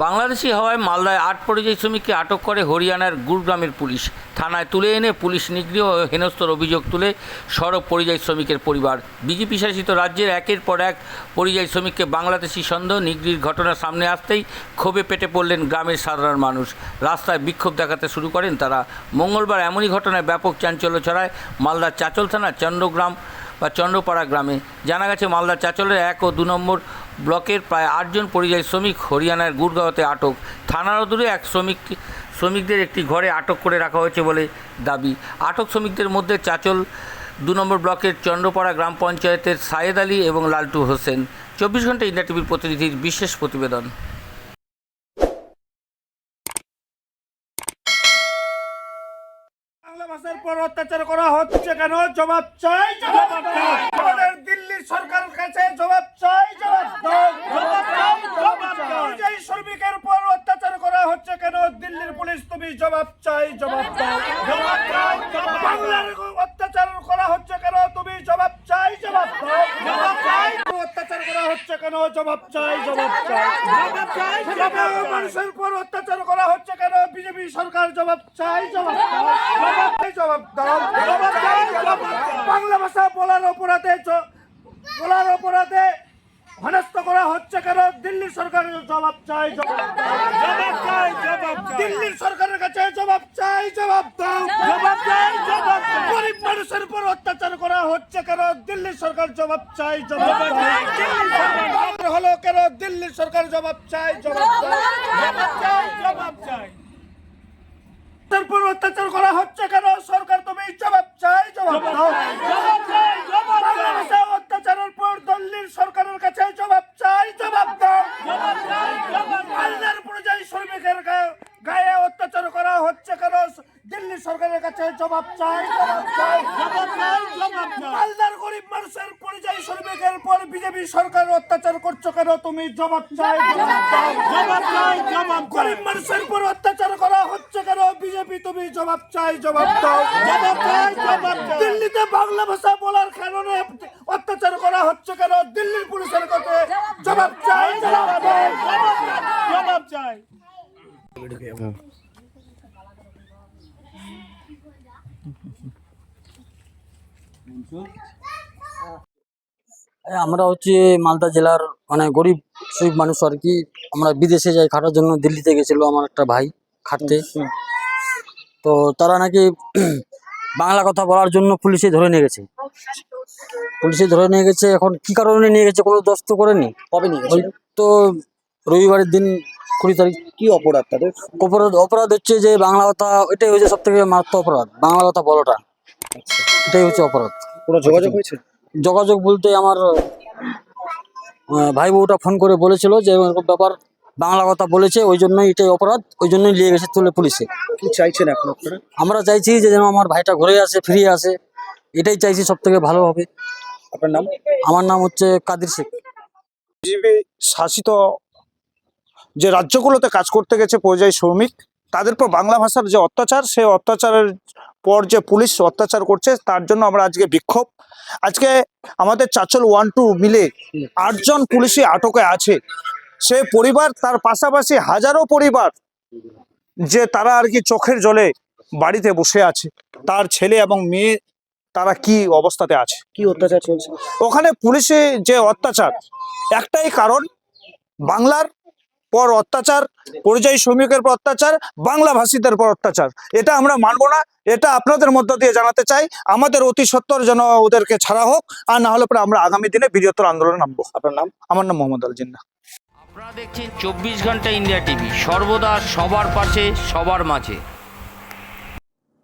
বাংলাদেশি হওয়ায় মালদায় আট পরিযায়ী শ্রমিককে আটক করে হরিয়ানার গুরগ্রামের পুলিশ। থানায় তুলে এনে পুলিশ নিগৃহ ও হেনস্তর অভিযোগ তুলে সড়ক পরিযায়ী শ্রমিকের পরিবার। বিজেপি শাসিত রাজ্যের একের পর এক পরিযায়ী শ্রমিককে বাংলাদেশি সন্দেহ নিগৃহীর ঘটনা সামনে আসতেই ক্ষোভে পেটে পড়লেন গ্রামের সাধারণ মানুষ। রাস্তায় বিক্ষোভ দেখাতে শুরু করেন তারা। মঙ্গলবার এমনই ঘটনায় ব্যাপক চাঞ্চল্য ছড়ায় মালদার চাচল থানার চন্দ্রগ্রাম বা চন্দ্রপাড়া গ্রামে। জানা গেছে মালদার চাচলের এক ও দু নম্বর ব্লকের প্রায় আটজন পরিযায়ী শ্রমিক হরিয়ানার গুরগাঁওতে আটক। থানার দূরে এক শ্রমিক, শ্রমিকদের একটি ঘরে আটক করে রাখা হয়েছে বলে দাবি। আটক শ্রমিকদের মধ্যে চাচল দু নম্বর ব্লকের চন্দ্রপাড়া গ্রাম পঞ্চায়েতের সায়েদ আলী এবং লালটু হোসেন। চব্বিশ ঘণ্টা ইন্ডিয়া টিভির প্রতিনিধির বিশেষ প্রতিবেদন। বাংলা ভাষার পর অত্যাচার করা হচ্ছে কেন? জবাব চাই, জবাব দিল্লির সরকারের কাছে জবাব চাই জবাব পরিযায়ী শ্রমিকের উপর অত্যাচার করা হচ্ছে কেন? দিল্লির পুলিশ তুমি জবাব চাই জবাব দাও। বাংলার অত্যাচার করা হচ্ছে কেন? তুমি জবাব চাই জবাব দাও। অত্যাচার করা হচ্ছে কেন? জবাব চাই জবাব চাই। মানুষের উপর অত্যাচার করা হচ্ছে কেন? বিজেপি সরকার জবাব চাই জবাব জবাব চাই জবাব দাও। জবাব দাও। বাংলা ভাষা বলার অপরাধে বলার অপরাধে হেনস্থ করা হচ্ছে কেন দিল্লি সরকারের জবাব চাই জবাব জবাব চাই জবাব দিল্লির সরকারের কাছে জবাব চাই জবাব দাও জবাব চাই জবাব গরিব মানুষের উপর অত্যাচার করা হচ্ছে কেন দিল্লি সরকার জবাব চাই জবাব হলো কেন দিল্লি সরকার জবাব চাই জবাব জবাব চাই জবাব চাই তার অত্যাচার করা হচ্ছে কেন সরকার তুমি জবাব চাই জবাব দাও জবাব চাই জবাব বাংলাদেশে অত্যাচারের পর দিল্লির সরকারের কাছে জবাব চাই জবাব দাও পরিযায়ী শ্রমিকের গায়ে- অত্যাচার করা হচ্ছে কেন? দিল্লি সরকারের কাছে জবাব চাই। জবাব চাই মালদার গরিব মানুষের পরিযায়ী শ্রমিকের পর বিজেপি সরকার অত্যাচার করছ কেন? তুমি জবাব চাই। জবাব চাই জবাব গরিব মানুষের উপর অত্যাচার করা হচ্ছে কেন? বিজেপি তুমি জবাব চাই জবাব দাও। জবাব চাই জবাব দিল্লিতে বাংলা ভাষা বলার কারণে অত্যাচার করা হচ্ছে কেন? দিল্লির পুলিশের কাছে জবাব চাই জবাব চাই আমরা হচ্ছে মালদা জেলার মানে গরিব শ্রমিক মানুষ আর কি, আমরা বিদেশে যাই, খাটার জন্য দিল্লিতে গেছিল আমার একটা ভাই খাটতে। তো তারা নাকি বাংলা কথা বলার জন্য পুলিশে ধরে নিয়ে গেছে। পুলিশে ধরে নিয়ে গেছে এখন কি কারণে নিয়ে গেছে কোনো দস্ত করেনি? কবে নিয়ে ওই তো রবিবারের দিন কুড়ি তারিখ। কি অপরাধ তাদের? অপরাধ অপরাধ হচ্ছে যে বাংলা কথা এটাই হচ্ছে সব থেকে মারাত্মক অপরাধ বাংলা কথা বলাটা। এটাই হচ্ছে অপরাধ। কোনো যোগাযোগ হয়েছে? যোগাযোগ বলতে আমার ভাই বউটা ফোন করে বলেছিল যে এরকম ব্যাপার বাংলা কথা বলেছে ওই জন্যই এটাই অপরাধ ওই জন্যই নিয়ে গেছে তুলে পুলিশে। কি চাইছেন এখন আপনারা? আমরা চাইছি যে যেন আমার ভাইটা ঘুরে আসে ফিরে আসে এটাই চাইছি সব থেকে ভালো হবে। আপনার নাম? আমার নাম হচ্ছে কাদির শেখ। বিজেপি শাসিত যে রাজ্যগুলোতে কাজ করতে গেছে পরিযায়ী শ্রমিক তাদের পর বাংলা ভাষার যে অত্যাচার সেই অত্যাচারের পর যে পুলিশ অত্যাচার করছে তার জন্য আমরা আজকে বিক্ষোভ। আজকে আমাদের চাচল ওয়ান টু মিলে আটজন পুলিশই আটকে আছে। সে পরিবার তার পাশাপাশি হাজারো পরিবার যে তারা আর কি চোখের জলে বাড়িতে বসে আছে। তার ছেলে এবং মেয়ে তারা কি অবস্থাতে আছে? কি অত্যাচার চলছে? ওখানে পুলিশে যে অত্যাচার একটাই কারণ বাংলার পর অত্যাচার পরিযায়ী শ্রমিকের পর অত্যাচার বাংলা ভাষীদের পর অত্যাচার। এটা আমরা মানবো না এটা আপনাদের মধ্য দিয়ে জানাতে চাই। আমাদের অতি সত্তর যেন ওদেরকে ছাড়া হোক আর না হলে পরে আমরা আগামী দিনে বৃহত্তর আন্দোলনে নামবো। আপনার নাম? আমার নাম মোহাম্মদ আল জিন্না আপনারা দেখছেন চব্বিশ ঘণ্টা ইন্ডিয়া টিভি সর্বদা সবার পাশে সবার মাঝে।